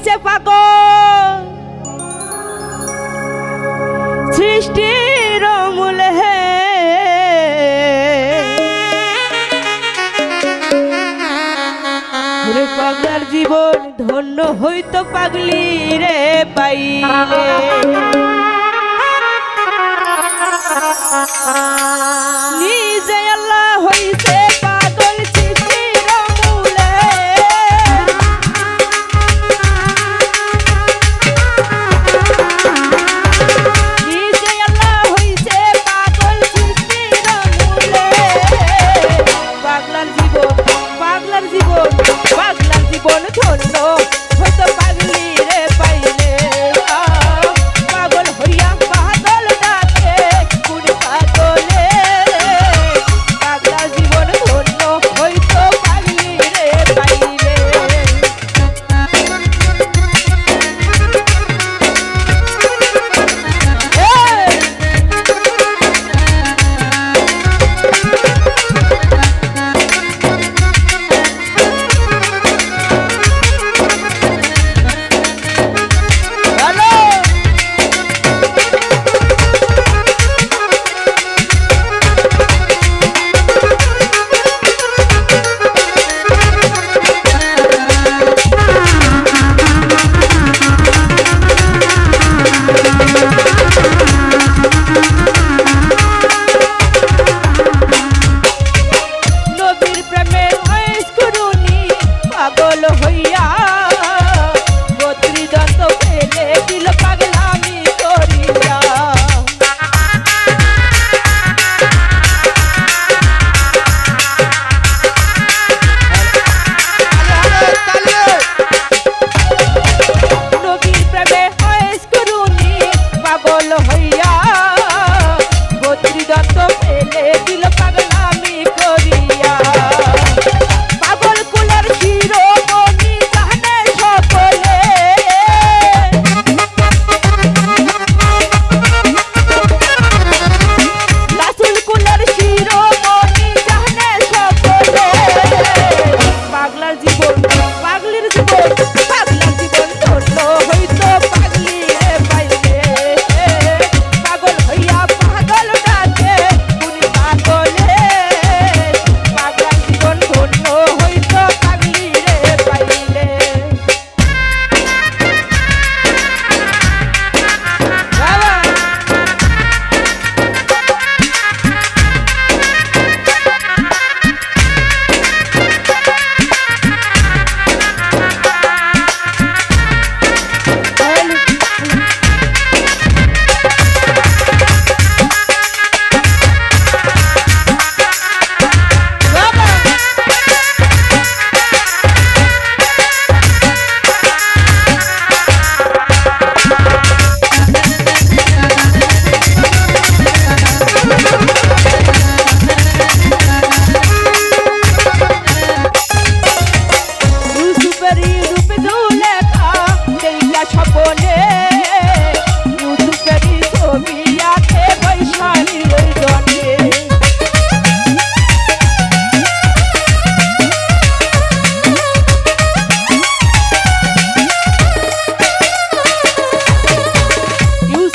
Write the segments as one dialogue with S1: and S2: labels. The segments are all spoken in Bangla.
S1: হইছে পাগল। সৃষ্টির মূল হে। পাগলার জীবন ধন্য হইতো পাগলি রে পাই। নিজে আল্লাহ হইছে।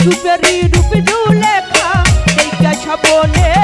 S1: সুপেরি রূপ জুলেখা সেই কাছা বলে